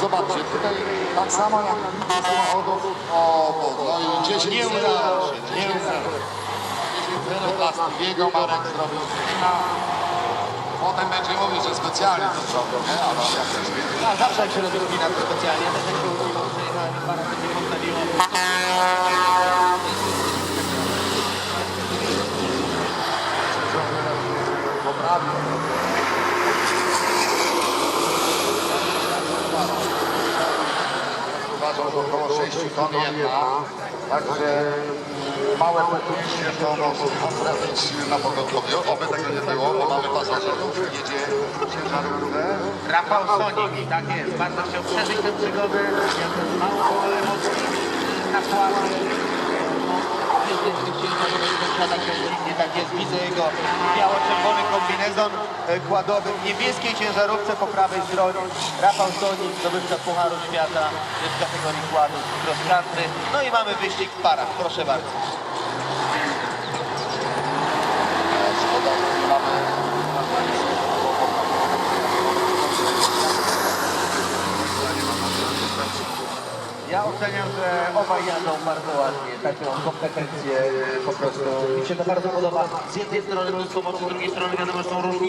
Zobaczcie, tutaj tak samo jak samochodów, o, bo, no i 10 Nie udało się, nie udało się. 10 zero dla Stevie'ego, Marek zrobił. Potem będzie mówił, że specjalnie to zrobił, nie? Ale jak wie. A zawsze jak się robi to specjalnie, też jak się przejechałem i parę nie postawiło. Uważam, że około 6 ton jedna, także małe pokójście to można zrobić na pogotowiu. Oby tego nie było, bo mamy pasażerów, jedzie ciężarówkę. Rafał Sonik, tak jest, bardzo chciał przeżyć tę przygodę, miał też mało emocji na płacie. Nie tak jest, widzę jego biało-czerwony kombinezon e, kładowy w niebieskiej ciężarówce po prawej stronie. Rafał Sonik, zdobywca Pucharu Świata w kategorii kładów cross country. No i mamy wyścig w parach, proszę bardzo. Szkoda, że nie mamy Ja oceniam, że obaj jadą bardzo ładnie, taką kompetencję po prostu. Mi się to bardzo podoba. Z jednej strony mnóstwo mocy, z drugiej strony wiadomo, są różni